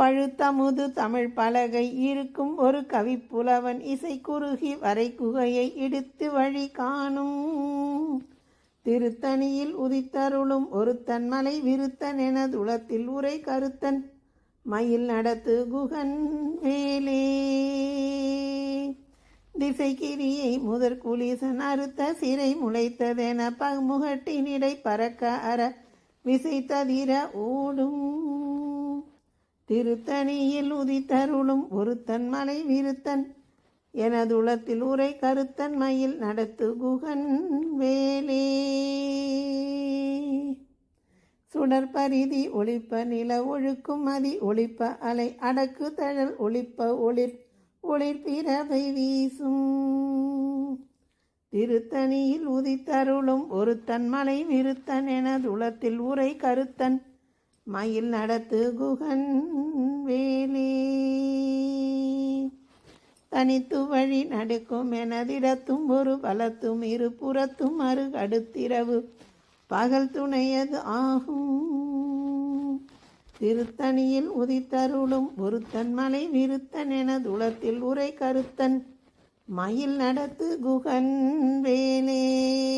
பழுத்தமுது தமிழ் பலகை இருக்கும் ஒரு கவிப்புலவன் இசை குறுகி வரை குகையை இடித்து வழி காணும். திருத்தணியில் உதித்தருளும் ஒருத்தன் மலை விருத்தன் என துளத்தில் உரை கருத்தன். மயில் நடத்து குகன் மேலே. திசைக்கிரியை முதற் குலீசன் அறுத்த சிறை முளைத்ததென பமுகட்டினிடை பறக்க அற விசை தவிர ஓடும். திருத்தணியில் உதித்தருளும் ஒருத்தன் மலை விருத்தன் எனதுளத்தில் உரை கருத்தன் மயில் நடத்து குகன் வேலே. சுடற்பரிதி ஒளிப்ப நில ஒழுக்கும் மதி ஒளிப்ப அலை அடக்கு தழல் ஒளிப்ப ஒளிர் ஒளிர்பிறவை வீசும். திருத்தணியில் உதித்தருளும் ஒருத்தன் மலை விருத்தன் எனதுளத்தில் உரை கருத்தன். மயில் நடத்து குகன் வேலே. தனித்து வழி நடக்கும் எனதிடத்தும் ஒரு பலத்தும் இரு புறத்தும் அரு அடுத்திரவு. பகல் துணையது ஆகும். திருத்தணியில் உதித்தருளும் ஒருத்தன் மலை விருத்தன் என துளத்தில் உரை கருத்தன். மயில் நடத்து குகன் வேலே.